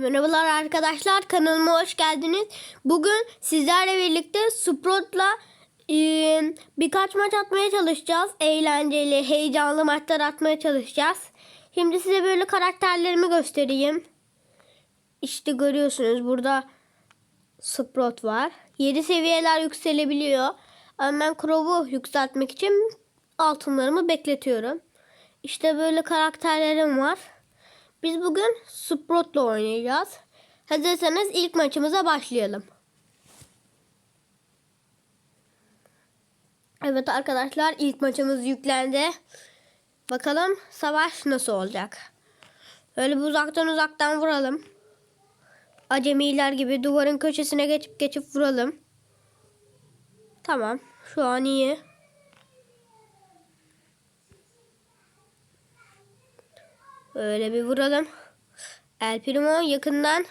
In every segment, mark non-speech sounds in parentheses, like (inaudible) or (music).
Merhabalar arkadaşlar kanalıma hoş geldiniz. Bugün sizlerle birlikte Sprout'la e, birkaç maç atmaya çalışacağız. Eğlenceli, heyecanlı maçlar atmaya çalışacağız. Şimdi size böyle karakterlerimi göstereyim. İşte görüyorsunuz burada Sprout var. 7 seviyeler yükselebiliyor. Ama ben Crow'u yükseltmek için altınlarımı bekletiyorum. İşte böyle karakterlerim var. Biz bugün Sprout'la oynayacağız. Hazırsanız ilk maçımıza başlayalım. Evet arkadaşlar ilk maçımız yüklendi. Bakalım savaş nasıl olacak. Böyle bir uzaktan uzaktan vuralım. Acemiler gibi duvarın köşesine geçip geçip vuralım. Tamam. Şu an iyi. Öyle bir vuralım. El Primo yakından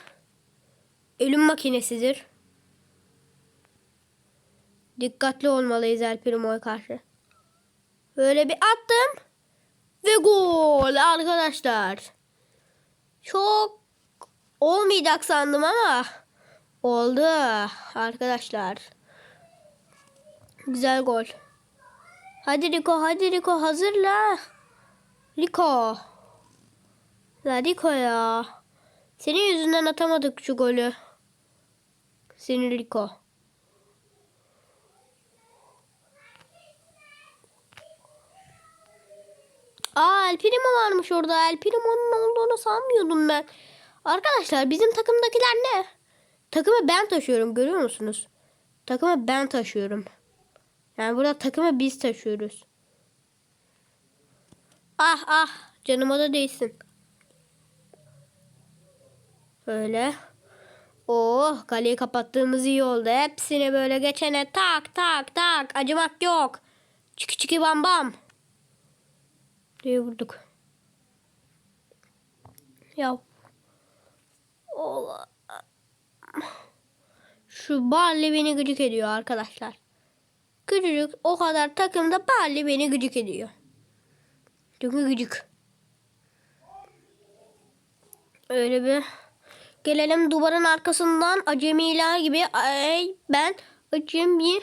ölüm makinesidir. Dikkatli olmalıyız El Primo'ya karşı. Böyle bir attım. Ve gol arkadaşlar. Çok olmayacak sandım ama oldu arkadaşlar. Güzel gol. Hadi Rico, hadi Rico hazırla. Rico. La Rico ya. Senin yüzünden atamadık şu golü. Senin Rico. Aa El Primo varmış orada. El Primo'nun olduğunu sanmıyordum ben. Arkadaşlar bizim takımdakiler ne? Takımı ben taşıyorum görüyor musunuz? Takımı ben taşıyorum. Yani burada takımı biz taşıyoruz. Ah ah canıma da değsin. Böyle. Oh kaleyi kapattığımız iyi oldu. Hepsini böyle geçene tak tak tak acımak yok. Çiki çiki bam bam. diye vurduk. Ya. Allah. Şu Barley beni gıcık ediyor arkadaşlar. Küçücük o kadar takımda Barley beni gıcık ediyor. Çünkü gıcık. Öyle bir gelelim duvarın arkasından acemiler gibi. Ay ben acemi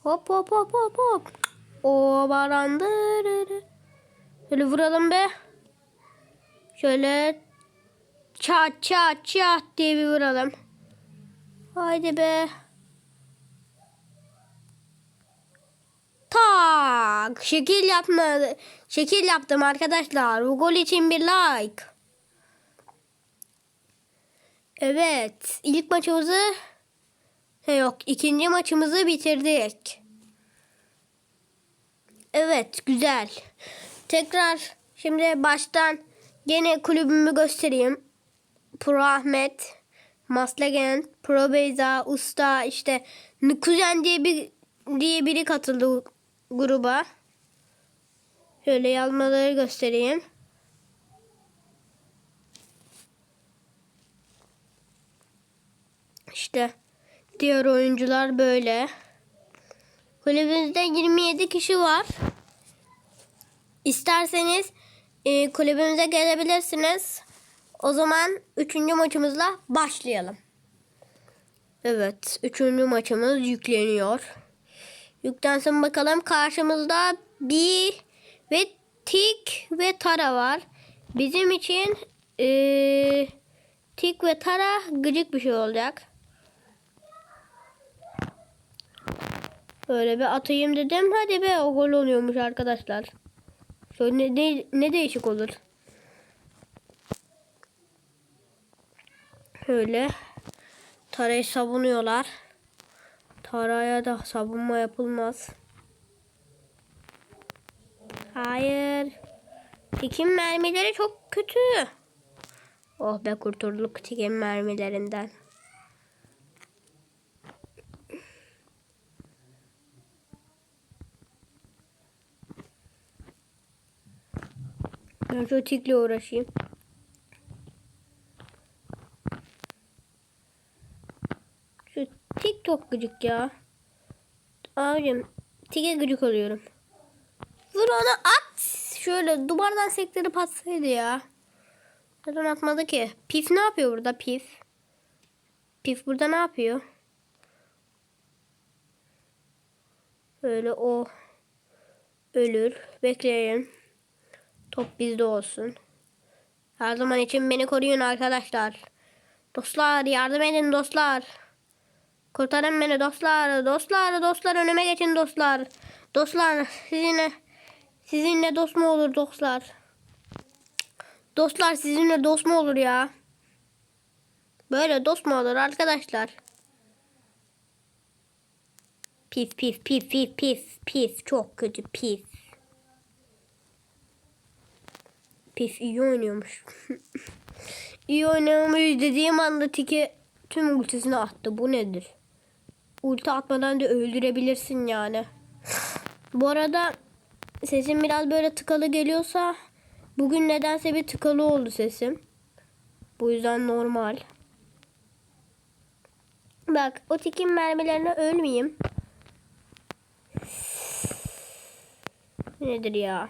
hop hop hop hop hop. O barandırırı şöyle vuralım be. Şöyle çat çat çat diye bir vuralım. Haydi be Tak. Şekil yapmadı. Şekil yaptım arkadaşlar. Bu gol için bir like. Evet. ilk maçımızı He yok. ikinci maçımızı bitirdik. Evet. Güzel. Tekrar şimdi baştan gene kulübümü göstereyim. Pro Ahmet, Maslegen, Pro Beyza, Usta işte Kuzen diye bir diye biri katıldı gruba. Şöyle yazmaları göstereyim. İşte diğer oyuncular böyle. Kulübümüzde 27 kişi var. İsterseniz e, kulübümüze gelebilirsiniz. O zaman üçüncü maçımızla başlayalım. Evet, üçüncü maçımız yükleniyor. Yüklensin bakalım. Karşımızda bir ve Tik ve Tara var. Bizim için ee, Tik ve Tara gıcık bir şey olacak. Böyle bir atayım dedim. Hadi be o gol oluyormuş arkadaşlar. Şöyle ne, ne, ne değişik olur. Şöyle Tara'yı savunuyorlar. Taraya da savunma yapılmaz. Hayır. Tikin mermileri çok kötü. Oh be kurtulduk tikin mermilerinden. Ben şu tikle uğraşayım. Şu tik çok gıcık ya. Abicim tike gıcık oluyorum. Vur onu at. şöyle duvardan sektirip atsaydı ya. Neden atmadı ki? Pif ne yapıyor burada Pif? Pif burada ne yapıyor? Öyle o ölür. Bekleyin. Top bizde olsun. Her zaman için beni koruyun arkadaşlar. Dostlar yardım edin dostlar. Kurtarın beni dostlar. Dostlar dostlar önüme geçin dostlar. Dostlar sizinle sizinle dost mu olur dostlar? Dostlar sizinle dost mu olur ya? Böyle dost mu olur arkadaşlar? Pif pif pif pif pif pif çok kötü pif. Pif iyi oynuyormuş. (laughs) iyi oynuyormuş dediğim anda tiki tüm ultisini attı. Bu nedir? Ulti atmadan da öldürebilirsin yani. Bu arada sesim biraz böyle tıkalı geliyorsa bugün nedense bir tıkalı oldu sesim. Bu yüzden normal. Bak o tikin mermilerine ölmeyeyim. Nedir ya?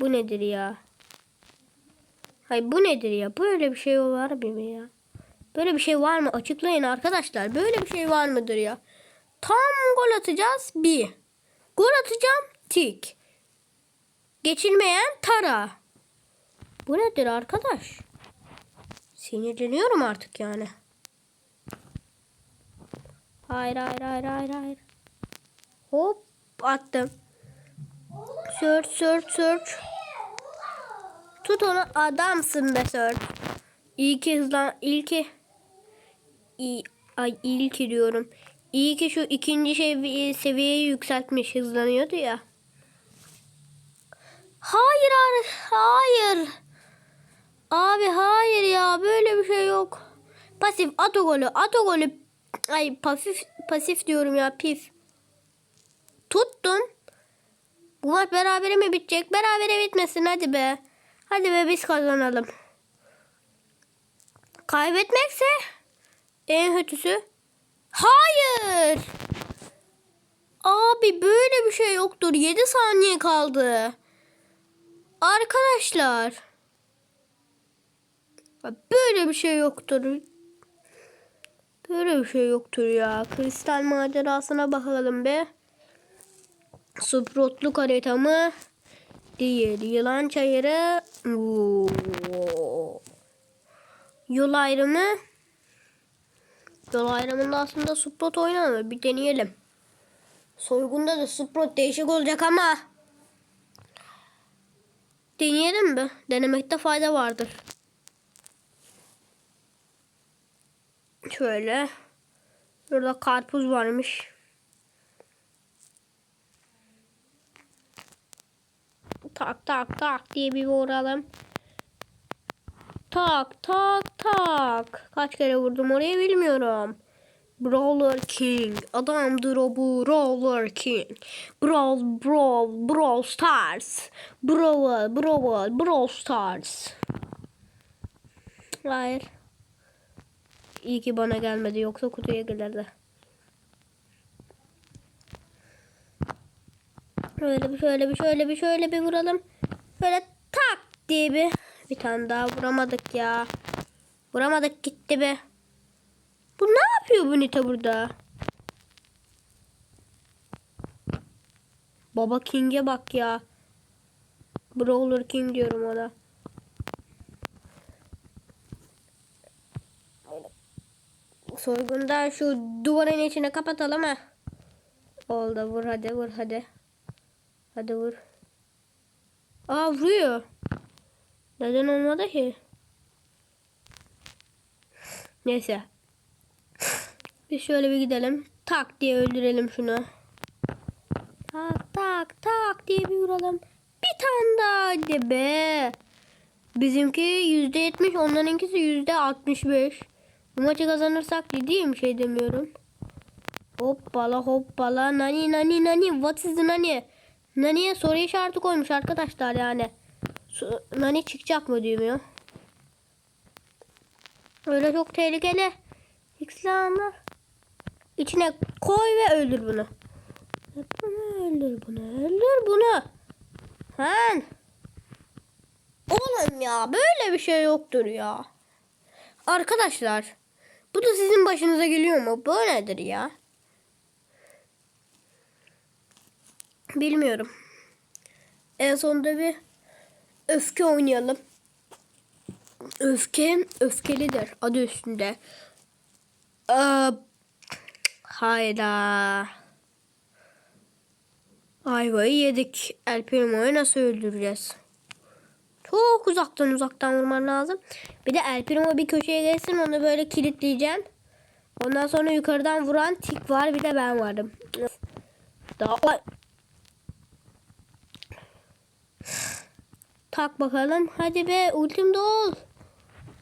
Bu nedir ya? Hay bu nedir ya? Böyle bir şey var mı ya? Böyle bir şey var mı? Açıklayın arkadaşlar. Böyle bir şey var mıdır ya? Tam gol atacağız. Bir. Gol atacağım. Tik. Geçilmeyen tara. Bu nedir arkadaş? Sinirleniyorum artık yani. Hayır hayır hayır hayır hayır. Hop attım. Search search search. Tut onu adamsın be search. İyi ki hızlan ilki İyi, ay ilki diyorum. İyi ki şu ikinci seviye, seviyeyi yükseltmiş hızlanıyordu ya. Hayır hayır. Abi hayır ya böyle bir şey yok. Pasif ato golü ato golü. Ay pasif pasif diyorum ya pif. Tuttum. Bu maç berabere mi bitecek? Berabere bitmesin hadi be. Hadi be biz kazanalım. Kaybetmekse en kötüsü. Hayır. Abi böyle bir şey yoktur. 7 saniye kaldı. Arkadaşlar. Böyle bir şey yoktur. Böyle bir şey yoktur ya. Kristal macerasına bakalım be. Sprotluk haritamı değil. Yılan çayırı. Oo. Yol ayrımı. Yol ayrımında aslında Sprot oynanır. Bir deneyelim. Soygunda da Sprot değişik olacak ama. Deneyelim mi? Denemekte fayda vardır. Şöyle. Burada karpuz varmış. Tak tak tak diye bir vuralım. Tak tak tak. Kaç kere vurdum oraya bilmiyorum. Brawler King. Adamdır o bu. Brawler King. Brawl, Brawl, Brawl Stars. Brawl, Brawl, Brawl Stars. Hayır. İyi ki bana gelmedi yoksa kutuya gelirdi. Şöyle bir şöyle bir şöyle bir şöyle bir vuralım. Böyle tak diye bir. Bir tane daha vuramadık ya. Vuramadık gitti be. Bu ne yapıyor bu Nita burada? Baba King'e bak ya. Brawler King diyorum ona. Soygunda şu duvarın içine kapatalım ha. Oldu vur hadi vur hadi. Hadi vur. Aa vuruyor. Neden olmadı ki? Neyse. Bir şöyle bir gidelim. Tak diye öldürelim şunu. Tak tak tak diye bir vuralım. Bir tane daha hadi be. Bizimki yüzde yetmiş, onlarınkisi yüzde altmış beş. Bu maçı kazanırsak ciddiyim şey demiyorum. Hoppala hoppala nani nani nani what is the nani? Nani'ye soru işareti koymuş arkadaşlar yani. Nani çıkacak mı diyor. Öyle çok tehlikeli. İslamlar. İçine koy ve öldür bunu. Bunu öldür bunu. Öldür bunu. Lan. Oğlum ya böyle bir şey yoktur ya. Arkadaşlar bu da sizin başınıza geliyor mu? Bu nedir ya? Bilmiyorum. En sonunda bir öfke oynayalım. Öfke öfkelidir adı üstünde. Aa, hayda. Ayvayı yedik. El nasıl öldüreceğiz? Çok uzaktan uzaktan vurman lazım. Bir de El bir köşeye geçsin onu böyle kilitleyeceğim. Ondan sonra yukarıdan vuran tik var bir de ben varım. Daha Tak bakalım. Hadi be ultim de ol.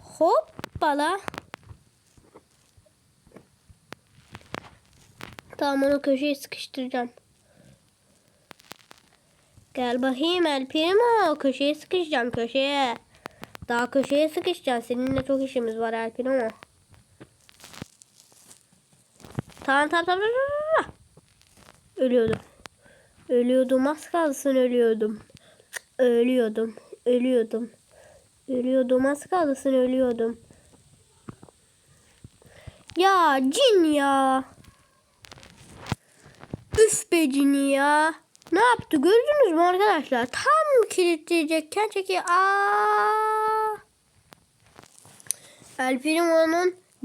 Hoppala. Tamam onu köşeye sıkıştıracağım. Gel bakayım El Primo. Köşeye sıkışacağım köşeye. Daha köşeye sıkışacağım. Seninle çok işimiz var El Primo. Tamam tamam. tamam, tamam. Ölüyordum. Ölüyordum az kalsın ölüyordum. Ölüyordum. Ölüyordum. Ölüyordum az kalsın ölüyordum. Ya cin ya. Üf be cini ya. Ne yaptı gördünüz mü arkadaşlar? Tam kilitleyecekken çeki. Aa.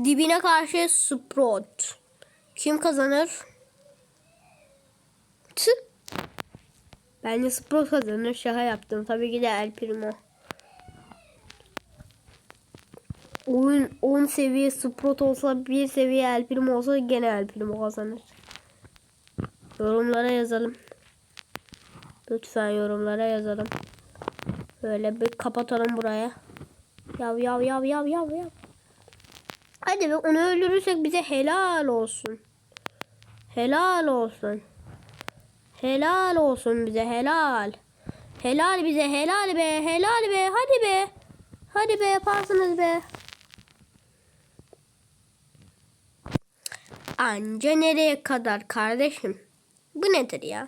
Dibine karşı Sprout. Kim kazanır? Tüh. Bence Sprout kazanır. Şaka yaptım. Tabii ki de El Primo. Oyun 10 seviye Sprout olsa 1 seviye El Primo olsa gene El Primo kazanır. Yorumlara yazalım. Lütfen yorumlara yazalım. Böyle bir kapatalım buraya. Yav yav yav yav yav yav. Hadi be onu öldürürsek bize helal olsun. Helal olsun. Helal olsun bize helal. Helal bize helal be helal be hadi be. Hadi be yaparsınız be. Anca nereye kadar kardeşim? Bu nedir ya?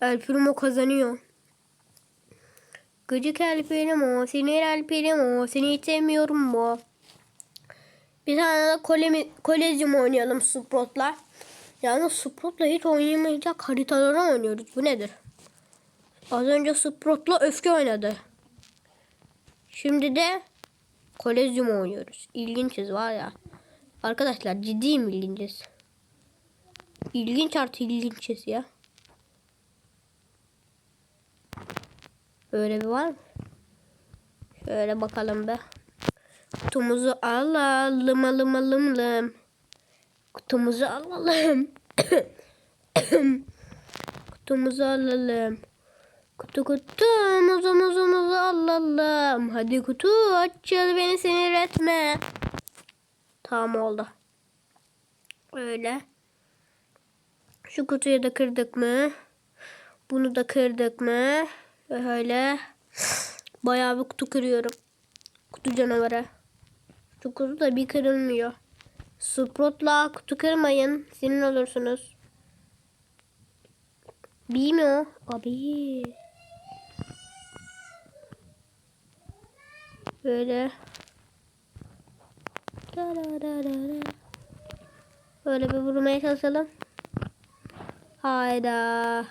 El Primo kazanıyor. Gıcık El Primo, sinir El Primo, seni hiç sevmiyorum bu. Bir tane de kole, kolezyum oynayalım Sprout'la. Yani Sprout'la hiç oynayamayacak haritaları oynuyoruz. Bu nedir? Az önce Sprout'la öfke oynadı. Şimdi de kolezyum oynuyoruz. İlginçiz var ya. Arkadaşlar ciddiyim ilginçiz. İlginç artı ilginçiz ya. Böyle bir var mı? Şöyle bakalım be. Kutumuzu alalım alım alım alım. Kutumuzu alalım. (coughs) Kutumuzu alalım. Kutu kutu muzu muzu muzu alalım. Hadi kutu açıl beni sinir etme. Tamam oldu. Öyle. Şu kutuyu da kırdık mı? Bunu da kırdık mı? Ve öyle. Bayağı bir kutu kırıyorum. Kutu canavarı. Şu kutu da bir kırılmıyor. Sprout'la kutu kırmayın. Sinir olursunuz. Bir mi o? Abi. Böyle. Böyle bir vurmaya çalışalım. Hayda.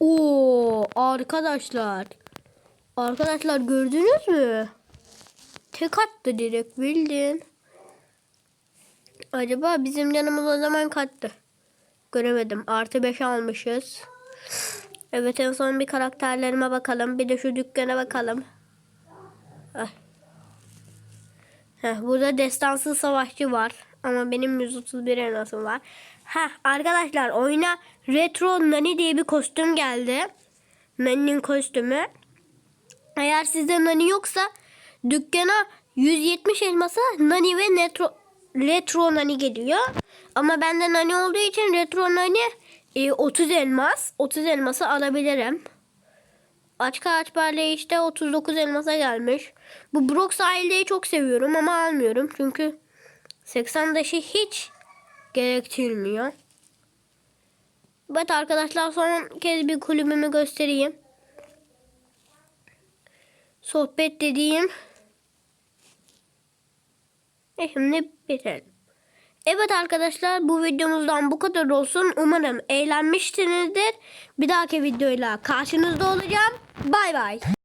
Oo arkadaşlar. Arkadaşlar gördünüz mü? Tek attı direkt bildin. Acaba bizim canımız o zaman kattı. Göremedim. Artı 5 almışız. Evet en son bir karakterlerime bakalım. Bir de şu dükkana bakalım. Heh. Heh, burada destansı savaşçı var. Ama benim 131 elmasım var. Heh, arkadaşlar oyuna Retro Nani diye bir kostüm geldi. Nani'nin kostümü. Eğer sizde Nani yoksa dükkana 170 elmasa Nani ve Netro, Retro Nani geliyor. Ama bende Nani olduğu için Retro Nani e, 30 elmas. 30 elması alabilirim. Açka aç parlayı işte 39 elmasa gelmiş. Bu Brock sahildeyi çok seviyorum ama almıyorum. Çünkü 80 daşı hiç gerektirmiyor. Evet arkadaşlar son kez bir kulübümü göstereyim. Sohbet dediğim. E şimdi bitirelim. Evet arkadaşlar bu videomuzdan bu kadar olsun. Umarım eğlenmişsinizdir. Bir dahaki videoyla karşınızda olacağım. Bay bay.